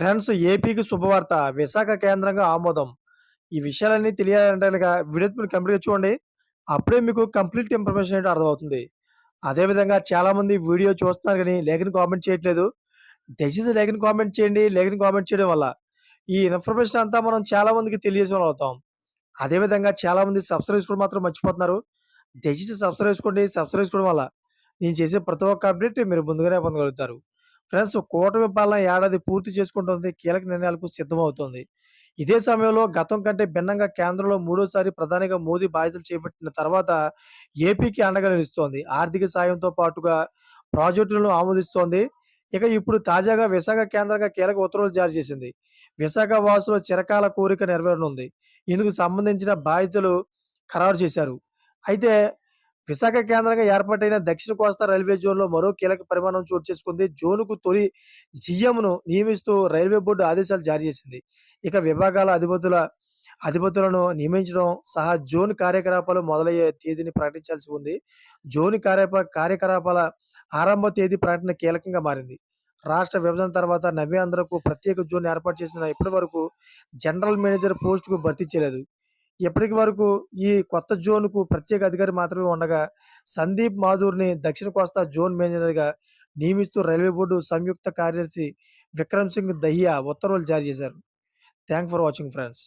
Friends ఏపీకి శుభవార్త విశాఖ కేంద్రంగా ఆమోదం. ఈ విషయాలన్నీ తెలియాలంటే వీడియో మీరు కంప్లీట్‌గా చూడండి. అప్పుడే మీకు కంప్లీట్ ఇన్ఫర్మేషన్ ఏంటో అర్థమవుతుంది. అదే విధంగా చాలామంది వీడియో చూస్తున్నారు కానీ లేఖని కామెంట్ చేయట్లేదు. దయచేసి లేఖని కామెంట్ చేయండి. లేఖని కామెంట్ చేయడం వల్ల ఈ ఇన్ఫర్మేషన్ అంతా మనం చాలామందికి తెలియజేసిన అవుతాం. అదే విధంగా చాలామంది సబ్స్క్రైబ్ కూడా మాత్రం మర్చిపోతున్నారు. దయచేసి సబ్స్క్రైబ్ చేసుకోండి. సబ్స్క్రైబ్ చేసుకోవడం వల్ల నేను చేసే ప్రతి ఒక్క అప్డేట్ మీరు ముందుగానే పొందగలుగుతారు. ఫ్రెండ్స్ కూటమి పాలన ఏడాది పూర్తి చేసుకుంటుంది కీలక నిర్ణయాలకు సిద్ధమవుతోంది. ఇదే సమయంలో గతం కంటే భిన్నంగా కేంద్రంలో మూడోసారి ప్రధానిగా మోదీ బాధ్యతలు చేపట్టిన తర్వాత ఏపీకి అండగా నిలుస్తోంది. ఆర్థిక సాయంతో పాటుగా ప్రాజెక్టులను ఆమోదిస్తోంది. ఇక ఇప్పుడు తాజాగా విశాఖ కేంద్రంగా కీలక ఉత్తర్వులు జారీ చేసింది. విశాఖ వాసుల చిరకాల కోరిక నెరవేరనుంది. ఇందుకు సంబంధించిన బాధ్యతలు ఖరారు చేశారు. అయితే విశాఖ కేంద్రంగా ఏర్పాటైన దక్షిణ కోస్తా రైల్వే జోన్‌లో మరో కీలక పరిమాణం చోటు చేసుకుంది. జోన్‌కు తొలి జీఎంను నియమిస్తూ రైల్వే బోర్డు ఆదేశాలు జారీ చేసింది. ఇక విభాగాల అధిపతుల అధిపతులను నియమించడం సహా జోన్ కార్యకలాపాలు మొదలయ్యే తేదీని ప్రకటించాల్సి ఉంది. జోన్ కార్యప కార్యకలాపాల ఆరంభ తేదీ ప్రకటన కీలకంగా మారింది. రాష్ట్ర విభజన తర్వాత నవ్యాంధ్రకు ప్రత్యేక జోన్ ఏర్పాటు చేసిన ఇప్పటి వరకు జనరల్ మేనేజర్ పోస్టుకు భర్తీ చేయలేదు. ఇప్పటికి వరకు ఈ కొత్త జోన్‌కు ప్రత్యేక అధికారి మాత్రమే ఉండగా సందీప్ మాధూర్ని దక్షిణ కోస్తా జోన్ మేనేజర్‌గా నియమిస్తూ రైల్వే బోర్డు సంయుక్త కార్యదర్శి విక్రమ్ సింగ్ దహియా ఉత్తర్వులు జారీ చేశారు. Thank for watching friends.